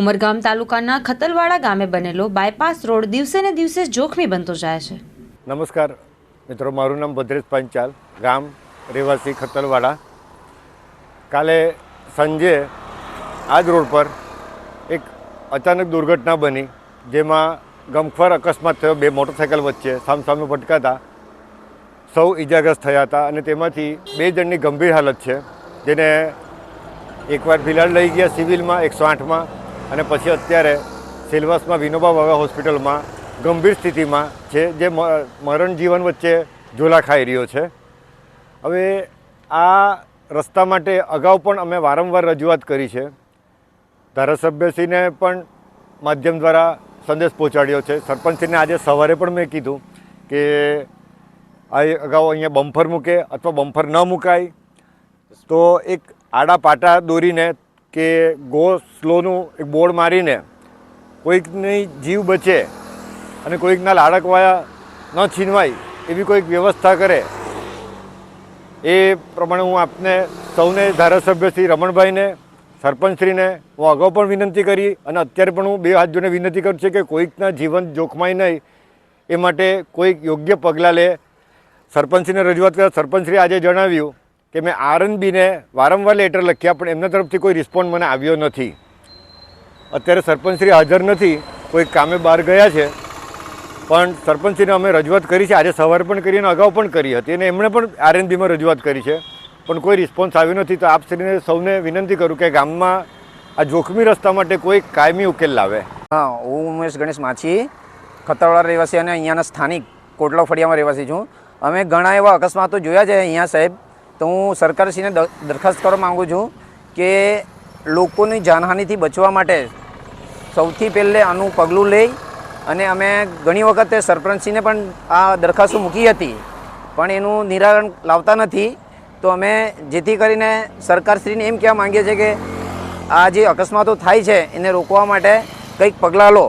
ઉમરગામ તાલુકાના ખતલવાડા ગામે બનેલો બાયપાસ રોડ દિવસે ને દિવસે જોખમી બનતો જાય છે. નમસ્કાર, મિત્રો, મારું નામ ભદ્રેશ પંચાલ, ગામ રહેવાસી ખતલવાડા. કાલે સાંજે આ જ રોડ પર એક અચાનક દુર્ઘટના બની, જેમાં ગમખ્વાર અકસ્માત થયો, બે મોટરસાઇકલ વચ્ચે સામસામે ભટકાતા, સૌ ઈજાગ્રસ્ત થયા હતા અને તેમાંથી બે જણની ગંભીર હાલત છે, જેને એકવાર ફિલહાલ લઈ ગયા સિવિલમાં, એકસો આઠમાં. અને પછી અત્યારે સિલવાસમાં વિનોબા વાવા હોસ્પિટલમાં, ગંભીર સ્થિતિમાં છે, જે મરણ જીવન વચ્ચે ઝોલા ખાઈ રહ્યો છે. હવે આ રસ્તા માટે અગાઉ પણ અમે વારંવાર રજૂઆત કરી છે. ધારાસભ્યશ્રીને પણ માધ્યમ દ્વારા સંદેશ પહોંચાડ્યો છે. સરપંચશ્રીને આજે સવારે પણ મેં કીધું કે આ અગાઉ અહીંયા બમ્ફર મૂકે અથવા બમ્ફર ન મુકાય. તો એક આડા પાટા દોરીને કે ગો સ્લોનું એક બોર્ડ મારીને કોઈકની જીવ બચે અને કોઈકના લાડકવાયા ન છીનવાય એવી કોઈક વ્યવસ્થા કરે, એ પ્રમાણે હું આપને સૌને ધારાસભ્ય રમણભાઈને, સરપંચશ્રીને હું અગાઉ પણ વિનંતી કરી અને અત્યારે પણ હું બે હાથ જોઈને વિનંતી કરું છું કે કોઈકના જીવન જોખમાય નહીં. એ માટે કોઈક યોગ્ય પગલાં લે. સરપંચશ્રીને રજૂઆત કરતા સરપંચશ્રી આજે જણાવ્યું કે મેં આરએનબીને વારંવાર લેટર લખ્યા, પણ એમના તરફથી કોઈ રિસ્પોન્સ મને આવ્યો નથી. અત્યારે સરપંચશ્રી હાજર નથી, કોઈ કામે બહાર ગયા છે. પણ સરપંચશ્રીને અમે રજૂઆત કરી છે, આજે સવારે પણ કરી અને અગાઉ પણ કરી હતી અને એમણે પણ આરએનબીમાં રજૂઆત કરી છે. પણ કોઈ રિસ્પોન્સ આવ્યો નથી, તો આપ શ્રીને સૌને વિનંતી કરું કે ગામમાં આ જોખમી રસ્તા માટે કોઈ કાયમી ઉકેલ લાવે. હા, હું ઉમેશ ગણેશ માછી, ખતરવાળા રહેવાસી અને અહીંયાના સ્થાનિક કોટલા ફળિયામાં રહેવાસી છું. અમે ઘણા એવા અકસ્માતો જોયા છે અહીંયા સાહેબ. તો હું સરકારશ્રીને દરખાસ્ત કરવા માગું છું કે લોકોની જાનહાનિથી બચવા માટે સૌથી પહેલે આનું પગલું લઈ અને અમે ઘણી વખતે સરપંચશ્રીને પણ આ દરખાસ્તો મૂકી હતી, પણ એનું નિરાકરણ લાવતા નથી. તો અમે જેથી કરીને સરકારશ્રીને એમ કહેવા માંગીએ છીએ કે આ જે અકસ્માતો થાય છે એને રોકવા માટે કંઈક પગલાં લો.